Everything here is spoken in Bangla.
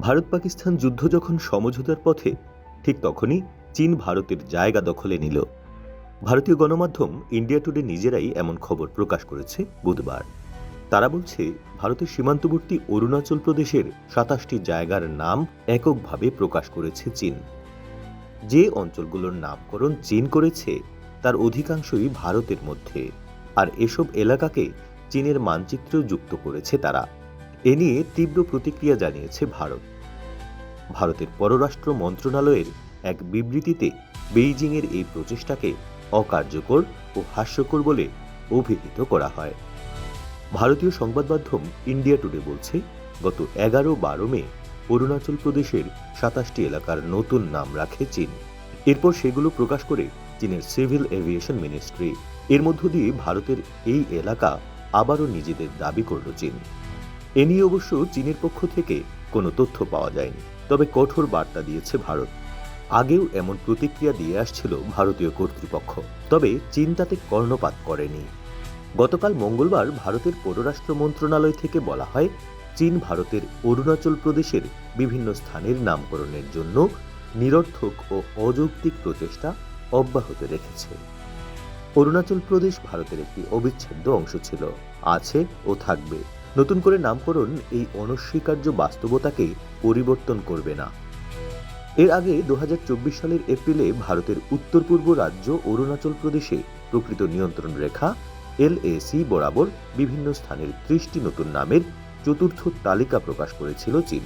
ভারত পাকিস্তান যুদ্ধ যখন সমঝোতার পথে, ঠিক তখনই চীন ভারতের জায়গা দখলে নিল। ভারতীয় গণমাধ্যম ইন্ডিয়া টুডে নিজেরাই এমন খবর প্রকাশ করেছে বুধবার। তারা বলছে, ভারতের সীমান্তবর্তী অরুণাচল প্রদেশের সাতাশটি জায়গার নাম এককভাবে প্রকাশ করেছে চীন। যে অঞ্চলগুলোর নামকরণ চীন করেছে, তার অধিকাংশই ভারতের মধ্যে। আর এসব এলাকাকে চীনের মানচিত্রেও যুক্ত করেছে তারা। এ নিয়ে তীব্র প্রতিক্রিয়া জানিয়েছে ভারত। ভারতের পররাষ্ট্র মন্ত্রণালয়ের এক বিবৃতিতে বেইজিংয়ের এই প্রচেষ্টাকে অকার্যকর ও হাস্যকর বলে অভিহিত করা হয়। ভারতীয় সংবাদ মাধ্যম ইন্ডিয়া টুডে বলছে, গত এগারো বারো মে অরুণাচল প্রদেশের সাতাশটি এলাকার নতুন নাম রাখে চীন। এরপর সেগুলো প্রকাশ করে চীনের সিভিল এভিয়েশন মিনিস্ট্রি। এর মধ্য দিয়ে ভারতের এই এলাকা আবারও নিজেদের দাবি করল চীন। এ নিয়ে অবশ্য চীনের পক্ষ থেকে কোনো তথ্য পাওয়া যায়নি। তবে কঠোর বার্তা দিয়েছে ভারত। আগেও এমন প্রতিক্রিয়া দিয়ে আসছিল ভারতীয় কর্তৃপক্ষ। তবে চীন তাতে কর্ণপাত করেনি। গতকাল মঙ্গলবার ভারতের পররাষ্ট্র মন্ত্রণালয় থেকে বলা হয়, চীন ভারতের অরুণাচল প্রদেশের বিভিন্ন স্থানের নামকরণের জন্য নিরর্থক ও অযৌক্তিক প্রচেষ্টা অব্যাহত রেখেছে। অরুণাচল প্রদেশ ভারতের একটি অবিচ্ছেদ্য অংশ ছিল। আছে ও থাকবে। নতুন করে নামকরণ এই অনস্বীকার্য বাস্তবতাকে পরিবর্তন করবে না। এর আগে দু হাজার চব্বিশ সালের এপ্রিলে ভারতের উত্তর পূর্ব রাজ্য অরুণাচল প্রদেশে প্রকৃত নিয়ন্ত্রণ রেখা এলএসি বরাবর বিভিন্ন স্থানের ত্রিশটি নতুন নামের চতুর্থ তালিকা প্রকাশ করেছিল চীন।